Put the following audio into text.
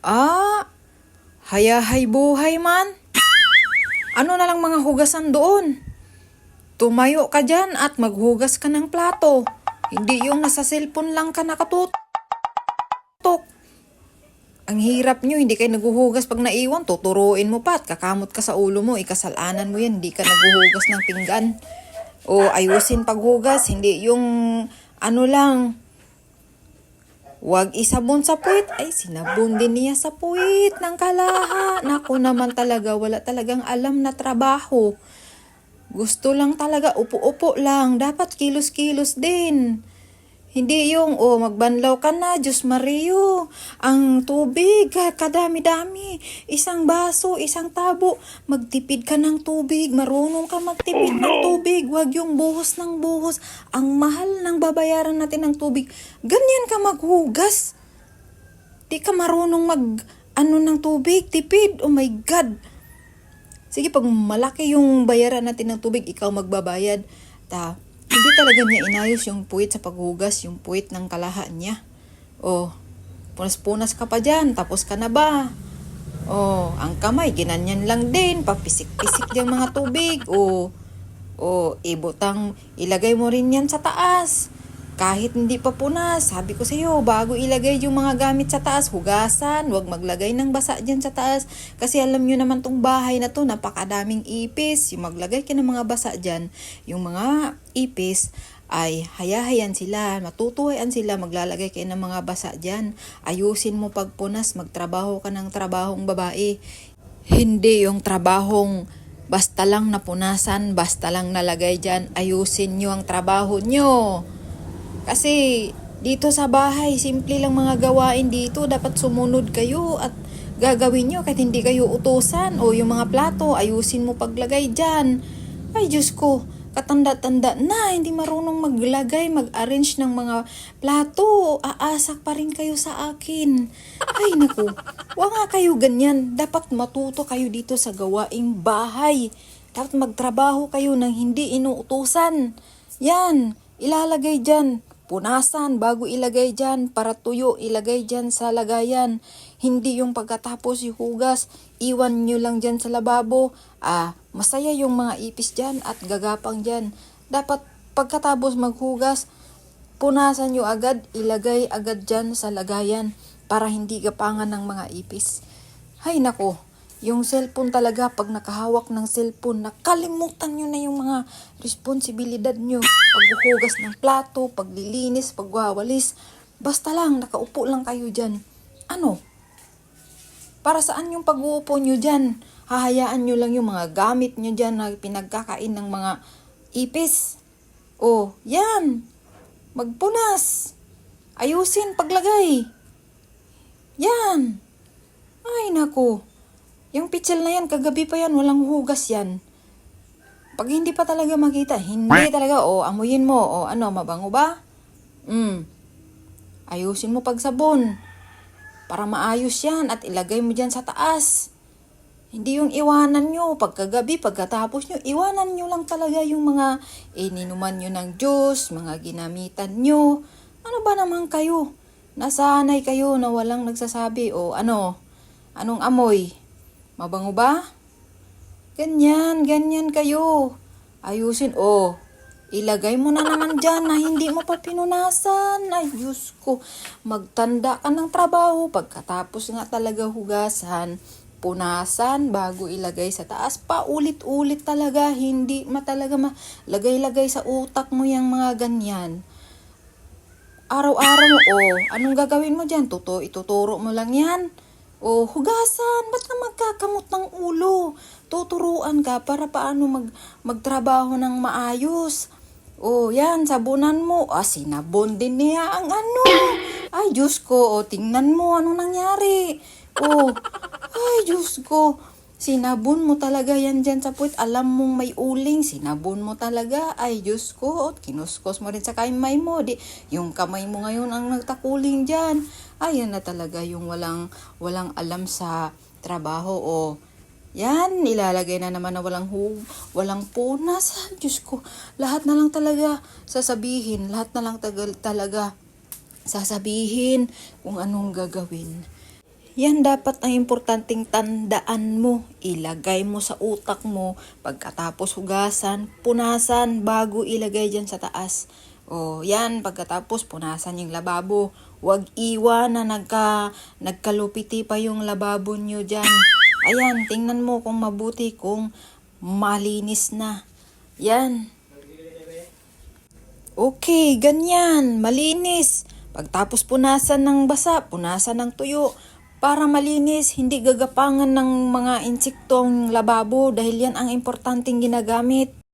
Ah, hayahay buhay man. Ano na lang mga hugasan doon? Tumayo ka dyan at maghugas ka ng plato. Hindi yung nasa cellphone lang ka nakatutok. Ang hirap nyo, hindi kayo naguhugas pag naiwan, tuturuin mo pa at kakamot ka sa ulo mo, ikasalanan mo yan, hindi ka naguhugas ng pinggan. O ayusin paghugas, hindi yung ano lang, Huwag isabon sa puwit. Ay, sinabon din niya sa puwit ng kalaha. Naku naman talaga, wala talagang alam na trabaho. Gusto lang talaga, upo-upo lang. Dapat kilos-kilos din. Hindi yung, oh, magbanlaw ka na, Diyos Mario. Ang tubig, ka- kadami-dami. Isang baso, isang tabo. Magtipid ka ng tubig. Marunong ka magtipid ng tubig. Huwag yung buhos ng buhos. Ang mahal ng babayaran natin ng tubig. Ganyan ka maghugas. Di ka marunong mag, ano ng tubig, tipid. Oh my God. Sige, pag malaki yung bayaran natin ng tubig, ikaw magbabayad. Ta, hindi talaga niya inayos yung puwit sa paghugas, yung puwit ng kalahan niya. Oh, punas-punas ka pa dyan, tapos ka na ba? Oh, ang kamay, ginanyan lang din, papisik-pisik yung mga tubig. Oh, oh, ibutang, ilagay mo rin yan sa taas. Kahit hindi pa punas, sabi ko sa iyo, bago ilagay yung mga gamit sa taas, hugasan, huwag maglagay ng basa dyan sa taas. Kasi alam nyo naman tong bahay na to, napakadaming ipis. Yung maglagay ka ng mga basa dyan, yung mga ipis, ay hayahayan sila, matutuhayan sila, maglalagay kayo ng mga basa dyan. Ayusin mo pagpunas, magtrabaho ka ng trabahong babae. Hindi yung trabahong basta lang napunasan, basta lang nalagay dyan, ayusin nyo ang trabaho nyo. Kasi dito sa bahay, simple lang mga gawain dito. Dapat sumunod kayo at gagawin nyo kahit hindi kayo utusan. O yung mga plato, ayusin mo paglagay dyan. Ay Diyos ko, katanda-tanda na, hindi marunong maglagay, mag-arrange ng mga plato. Aasak pa rin kayo sa akin. Ay naku, wag nga kayo ganyan. Dapat matuto kayo dito sa gawaing bahay. Dapat magtrabaho kayo ng hindi inuutusan. Yan, ilalagay dyan. Punasan bago ilagay dyan, para tuyo ilagay dyan sa lagayan. Hindi yung pagkatapos ihugas, iwan nyo lang dyan sa lababo. Ah, masaya yung mga ipis dyan at gagapang dyan. Dapat pagkatapos maghugas, punasan nyo agad, ilagay agad dyan sa lagayan para hindi gapangan ng mga ipis. Hay nako, yung cellphone talaga, pag nakahawak ng cellphone, nakalimutan nyo na yung mga responsibilidad nyo. Paghuhugas ng plato, paglilinis, pagwawalis. Basta lang, nakaupo lang kayo dyan. Ano? Para saan yung pag-uupo nyo dyan? Hahayaan nyo lang yung mga gamit nyo dyan na pinagkakain ng mga ipis. Oh, yan. Magpunas. Ayusin paglagay. Yan. Ay, nako. Yung pitsil na yan, kagabi pa yan, walang hugas yan. Pag hindi pa talaga makita, hindi talaga, o amuyin mo, o ano, mabango ba? Mm. Ayusin mo pag sabon. Para maayos yan at ilagay mo dyan sa taas. Hindi yung iwanan nyo, pagkagabi, pagkatapos nyo, iwanan nyo lang talaga yung mga ininuman nyo ng juice, mga ginamitan nyo. Ano ba naman kayo? Nasanay kayo na walang nagsasabi o ano, anong amoy? Mabango ba? Ganyan, ganyan kayo. Ayusin, oh. Ilagay mo na naman dyan na hindi mo pa pinunasan. Ay, Diyos ko. Magtanda ka ng trabaho. Pagkatapos nga talaga hugasan, punasan bago ilagay sa taas. Paulit-ulit talaga. Hindi ma talaga malagay-lagay sa utak mo yung mga ganyan. Araw-araw mo, oh, anong gagawin mo dyan? Tuto, ituturo mo lang yan. O, hugasan. Ba't ka magkakamot ng ulo? Tuturuan ka para paano mag, magtrabaho ng maayos. O, yan, sabunan mo. Ah, sinabon din niya ang ano. Ay, Diyos ko. O, tingnan mo anong nangyari. O, ay, Diyos ko. Sinabon mo talaga yan dyan sa puwit. Alam mong may uling. Sinabon mo talaga. Ay, Diyos ko. At kinuskos mo rin sa kamay mo. Di, yung kamay mo ngayon ang nagtakuling dyan. Ay, yan na talaga yung walang, walang alam sa trabaho. O, yan, ilalagay na naman na walang hu, walang punas. Diyos ko, lahat na lang talaga sasabihin. Lahat na lang tagal, talaga sasabihin kung anong gagawin. Yan dapat ang importanteng tandaan mo. Ilagay mo sa utak mo. Pagkatapos hugasan, punasan bago ilagay dyan sa taas. O yan, pagkatapos punasan yung lababo. Huwag iwan na nagka, nagkalupiti pa yung lababo nyo dyan. Ayan, tingnan mo kung mabuti kung malinis na. Yan. Okay, ganyan. Malinis. Pagtapos punasan ng basa, punasan ng tuyo. Para malinis, hindi gagapangan ng mga insektong lababo dahil yan ang importanteng ginagamit.